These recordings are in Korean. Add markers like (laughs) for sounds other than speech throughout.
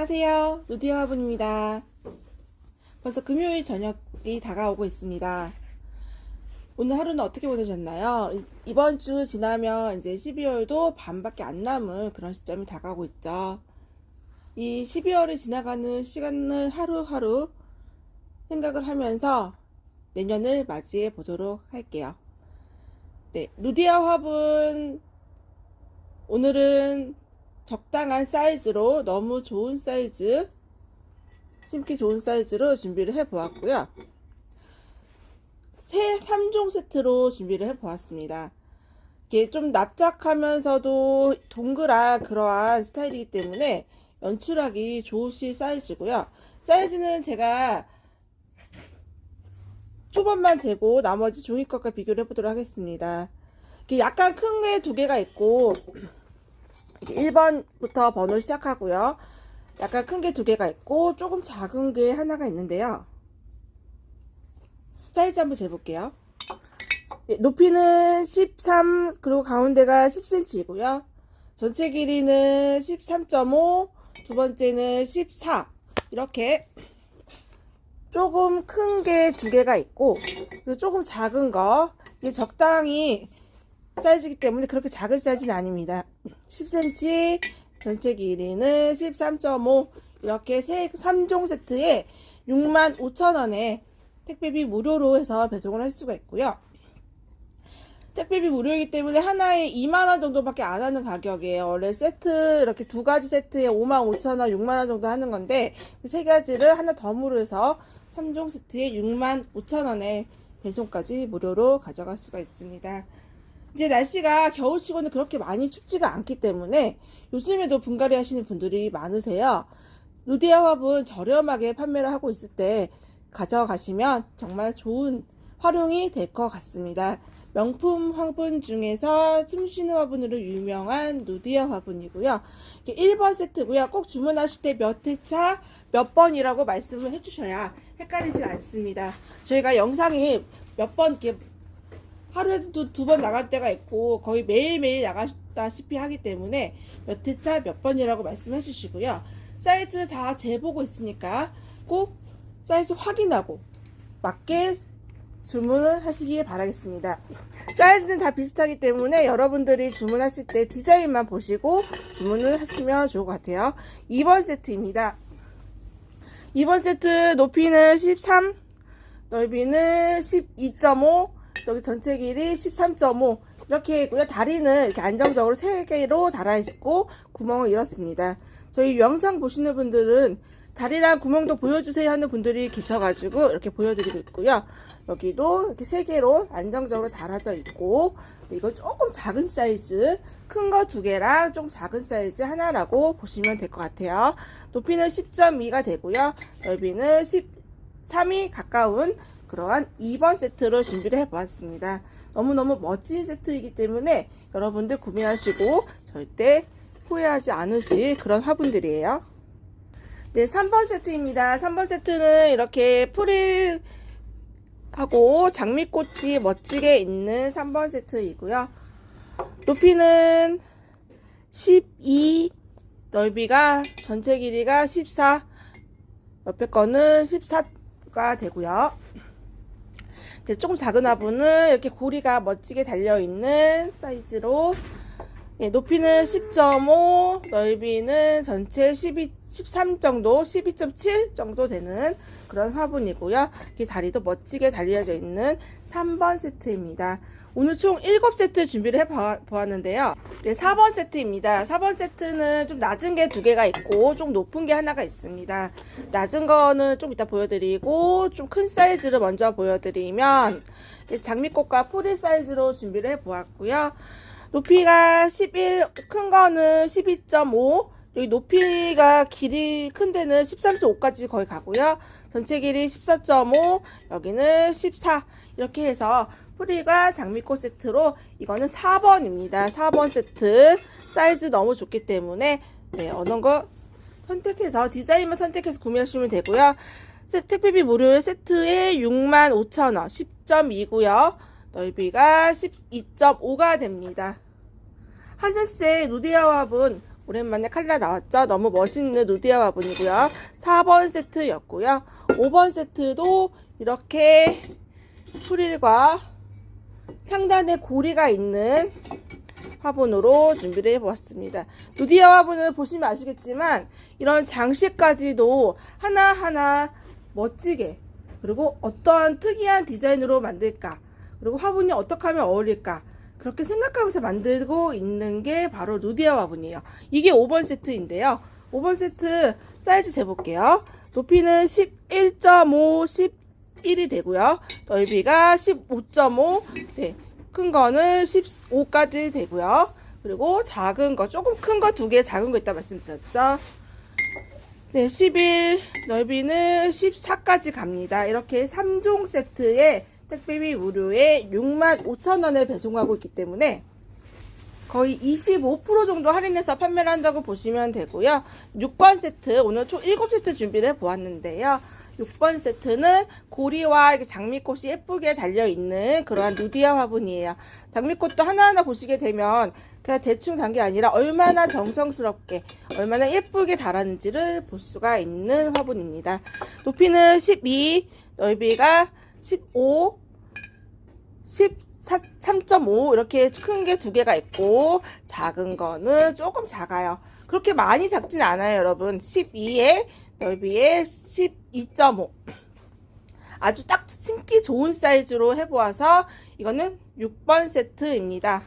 안녕하세요. 누디아 화분입니다. 벌써 금요일 저녁이 다가오고 있습니다. 오늘 하루는 어떻게 보내셨나요? 이- 이번 주 지나면 이제 12월도 반밖에 안 남은 그런 시점이 다가오고 있죠. 이 12월이 지나가는 시간을 하루하루 생각을 하면서 내년을 맞이해 보도록 할게요. 네, 루디아 화분 오늘은 적당한 사이즈로 너무 좋은 사이즈 심기 좋은 사이즈로 준비를 해 보았고요. 새 3종 세트로 준비를 해 보았습니다. 이게 좀 납작하면서도 동그란 그러한 스타일이기 때문에 연출하기 좋으실 사이즈고요. 사이즈는 제가 초반만 되고 나머지 종이컵과 비교를 해보도록 하겠습니다. 약간 큰 게 두 개가 있고 1번부터 번호 시작하고요. 약간 큰 게 두 개가 있고 조금 작은 게 하나가 있는데요. 사이즈 한번 재볼게요. 예, 높이는 13 그리고 가운데가 10cm이고요. 전체 길이는 13.5, 두 번째는 14 이렇게 조금 큰 게 두 개가 있고 조금 작은 거 적당히 사이즈이기 때문에 그렇게 작은 사이즈는 아닙니다. 10cm, 전체 길이는 13.5 이렇게 세 3종 세트에 65,000원에 택배비 무료로 해서 배송을 할 수가 있고요. 택배비 무료이기 때문에 하나에 2만원 정도밖에 안 하는 가격이에요. 원래 세트, 이렇게 두 가지 세트에 55,000원, 6만원 정도 하는 건데, 그 세 가지를 하나 덤으로 해서 3종 세트에 65,000원에 배송까지 무료로 가져갈 수가 있습니다. 이제 날씨가 겨울치고는 그렇게 많이 춥지가 않기 때문에 요즘에도 분갈이 하시는 분들이 많으세요. 루디아 화분 저렴하게 판매를 하고 있을 때 가져가시면 정말 좋은 활용이 될 것 같습니다. 명품 화분 중에서 숨쉬는 화분으로 유명한 누디아 화분이고요. 이게 1번 세트고요. 꼭 주문하실 때 몇 회차 몇 번이라고 말씀을 해주셔야 헷갈리지 않습니다. 저희가 영상이 몇 번 이렇게 하루에도 두 번 나갈 때가 있고 거의 매일매일 나가다시피 하기 때문에 몇 회차 몇 번이라고 말씀해 주시고요. 사이즈를 다 재보고 있으니까 꼭 사이즈 확인하고 맞게 주문을 하시길 바라겠습니다. 사이즈는 다 비슷하기 때문에 여러분들이 주문하실 때 디자인만 보시고 주문을 하시면 좋을 것 같아요. 2번 세트입니다. 2번 세트 높이는 13, 넓이는 12.5, 여기 전체 길이 13.5 이렇게 있고요. 다리는 이렇게 안정적으로 3개로 달아있고 구멍을 이렇습니다. 저희 영상 보시는 분들은 다리랑 구멍도 보여주세요 하는 분들이 계셔가지고 이렇게 보여드리고 있고요. 여기도 이렇게 3개로 안정적으로 달아져 있고 이거 조금 작은 사이즈 큰 거 두 개랑 좀 작은 사이즈 하나라고 보시면 될 것 같아요. 높이는 10.2가 되고요. 넓이는 13이 가까운 그러한 2번 세트로 준비를 해보았습니다. 너무너무 멋진 세트이기 때문에 여러분들 구매하시고 절대 후회하지 않으실 그런 화분들이에요. 네, 3번 세트입니다. 3번 세트는 이렇게 프릴 하고 장미꽃이 멋지게 있는 3번 세트이고요. 높이는 12, 넓이가 전체 길이가 14, 옆에 거는 14가 되고요. 네, 조금 작은 화분은 이렇게 고리가 멋지게 달려있는 사이즈로 예, 높이는 10.5, 넓이는 전체 12, 13 정도, 12.7 정도 되는 그런 화분이고요. 이렇게 다리도 멋지게 달려져 있는 3번 세트입니다. 오늘 총 7세트 준비를 해보았는데요. 네, 4번 세트입니다. 4번 세트는 좀 낮은 게 두 개가 있고 좀 높은 게 하나가 있습니다. 낮은 거는 좀 이따 보여드리고 좀 큰 사이즈를 먼저 보여드리면 장미꽃과 포리 사이즈로 준비를 해보았고요. 높이가 11, 큰 거는 12.5, 여기 높이가 길이 큰 데는 13.5까지 거의 가고요. 전체 길이 14.5, 여기는 14. 이렇게 해서 뿌리가 장미꽃 세트로 이거는 4번입니다. 4번 세트. 사이즈 너무 좋기 때문에 네, 어느 거 선택해서 디자인만 선택해서 구매하시면 되고요. 세- 택배비 무료의 세트에 65,000원, 10.2고요. 넓이가 12.5가 됩니다. 한전세 루디아 화분 오랜만에 칼라 나왔죠? 너무 멋있는 누디아 화분이고요. 4번 세트였고요. 5번 세트도 이렇게 프릴과 상단에 고리가 있는 화분으로 준비를 해보았습니다. 누디아 화분을 보시면 아시겠지만 이런 장식까지도 하나하나 멋지게 그리고 어떠한 특이한 디자인으로 만들까 그리고 화분이 어떻게 하면 어울릴까 그렇게 생각하면서 만들고 있는 게 바로 누디아 화분이에요. 이게 5번 세트인데요. 5번 세트 사이즈 재볼게요. 높이는 11.5, 11이 되고요. 넓이가 15.5, 네, 큰 거는 15까지 되고요. 그리고 작은 거, 조금 큰 거 두 개, 작은 거 있다 말씀드렸죠. 네, 11, 넓이는 14까지 갑니다. 이렇게 3종 세트에 택배비 무료에 65,000원에 배송하고 있기 때문에 거의 25% 정도 할인해서 판매를 한다고 보시면 되고요. 6번 세트, 오늘 총 7세트 준비를 해 보았는데요. 6번 세트는 고리와 이렇게 장미꽃이 예쁘게 달려있는 그러한 누디아 화분이에요. 장미꽃도 하나하나 보시게 되면 그냥 대충 단 게 아니라 얼마나 정성스럽게, 얼마나 예쁘게 달았는지를 볼 수가 있는 화분입니다. 높이는 12, 넓이가 15, 13.5 이렇게 큰 게 두 개가 있고 작은 거는 조금 작아요. 그렇게 많이 작진 않아요, 여러분. 12에 넓이에 12.5. 아주 딱 심기 좋은 사이즈로 해보아서 이거는 6번 세트입니다.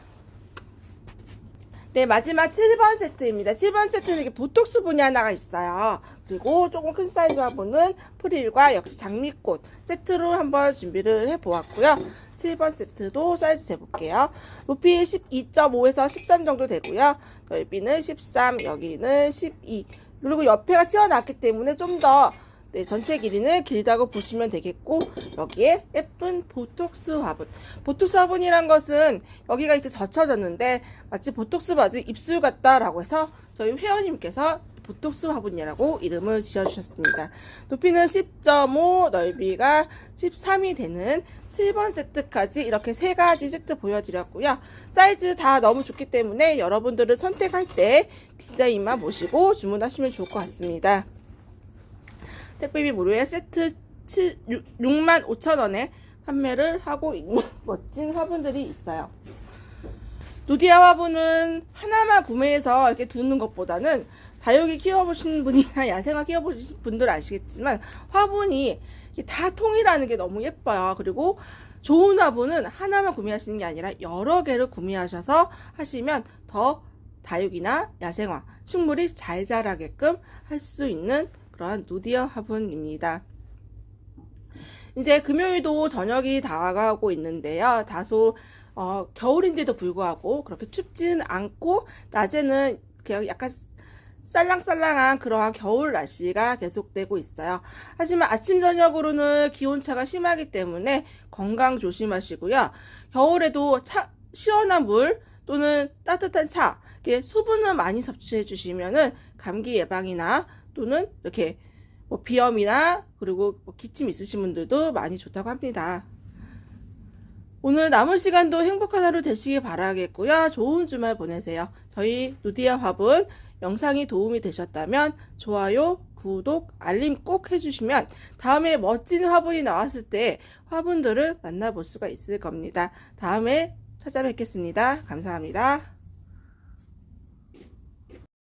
네, 마지막 7번 세트입니다. 7번 세트는 이렇게 보톡스 분이 하나가 있어요. 그리고 조금 큰 사이즈 화분은 프릴과 역시 장미꽃 세트로 한번 준비를 해보았고요. 7번 세트도 사이즈 재볼게요. 높이 12.5에서 13 정도 되고요. 넓이는 13, 여기는 12. 그리고 옆에가 튀어나왔기 때문에 좀더 네, 전체 길이는 길다고 보시면 되겠고 여기에 예쁜 보톡스 화분 보톡스 화분이란 것은 여기가 이렇게 젖혀졌는데 마치 보톡스 바지 입술 같다라고 해서 저희 회원님께서 보톡스 화분이라고 이름을 지어주셨습니다. 높이는 10.5, 넓이가 13이 되는 7번 세트까지 이렇게 세 가지 세트 보여드렸고요. 사이즈 다 너무 좋기 때문에 여러분들은 선택할 때 디자인만 보시고 주문하시면 좋을 것 같습니다. 택배비 무료에 세트 7, 6만 5천 원에 판매를 하고 있는 (laughs) 멋진 화분들이 있어요. 누디아 화분은 하나만 구매해서 이렇게 두는 것보다는 다육이 키워보신 분이나 (laughs) 야생화 키워보신 분들 아시겠지만 화분이 다 통이라는 게 너무 예뻐요. 그리고 좋은 화분은 하나만 구매하시는 게 아니라 여러 개를 구매하셔서 하시면 더 다육이나 야생화, 식물이 잘 자라게끔 할 수 있는 그러한 누디어 화분입니다. 이제 금요일도 저녁이 다가가고 있는데요. 다소 어, 겨울인데도 불구하고 그렇게 춥진 않고 낮에는 그냥 약간 쌀랑쌀랑한 그러한 겨울 날씨가 계속되고 있어요. 하지만 아침 저녁으로는 기온차가 심하기 때문에 건강 조심하시고요. 겨울에도 차, 시원한 물 또는 따뜻한 차, 이렇게 수분을 많이 섭취해 주시면은 감기 예방이나 또는 이렇게 뭐 비염이나 그리고 뭐 기침 있으신 분들도 많이 좋다고 합니다. 오늘 남은 시간도 행복한 하루 되시길 바라겠고요. 좋은 주말 보내세요. 저희 누디아 화분 영상이 도움이 되셨다면 좋아요, 구독, 알림 꼭 해주시면 다음에 멋진 화분이 나왔을 때 화분들을 만나볼 수가 있을 겁니다. 다음에 찾아뵙겠습니다. 감사합니다.